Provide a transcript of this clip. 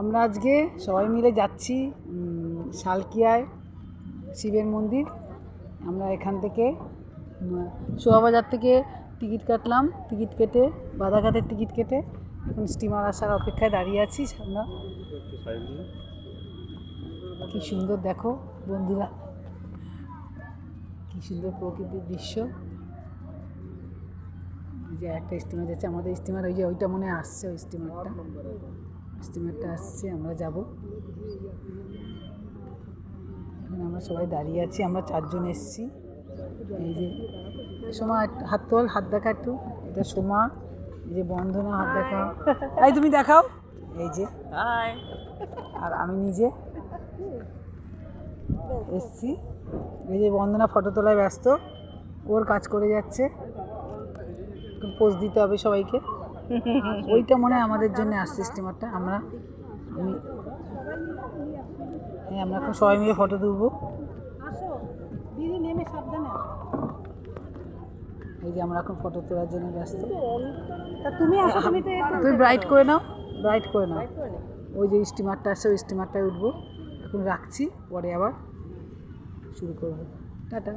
আমরা আজকে সবাই মিলে যাচ্ছি শালকিয়ায় শিবের মন্দির। আমরা এখান থেকে উম, শোভাবাজার থেকে টিকিট কাটলাম। টিকিট কেটে বাধাঘাটের টিকিট কেটে এখন স্টিমার আসার অপেক্ষায় দাঁড়িয়ে আছি আমরা কি সুন্দর দেখো বন্ধুরা। কি সুন্দর প্রকৃতির দৃশ্য। যে একটা স্টিমার যাচ্ছে আমাদের স্টিমার ওই যে ওইটা মনে আসছে ওই স্টিমারটা স্টিমারটা আসছে আমরা যাব। এখন আমরা সবাই দাঁড়িয়ে আছি আমরা চারজন এসেছি। এই যে সোমা হাত তোল হাত দেখা একটু। এটা সোমা এই যে বন্ধনা হাত দেখাও এই তুমি দেখাও। এই যে। আর আমি নিজে এসছি। এই যে বন্ধনা ফটো তোলায় ব্যস্ত ওর কাজ করে যাচ্ছে। পোজ দিতে হবে সবাইকে। ওইটা মনে হয় আমাদের জন্য আসছে স্টিমারটা। আমরা আমি হ্যাঁ আমরা এখন সবাই মিলে ফটো তুলবো। এই যে আমরা এখন ফটো তোলার জন্য ব্যস্ত। তুমি তুমি তুমি ব্রাইট করে নাও। ব্রাইট করে নাও। ওই যে স্টিমারটা আসছে ওই স্টিমারটায় উঠবো। এখন রাখছি পরে আবার শুরু করব। টাটা।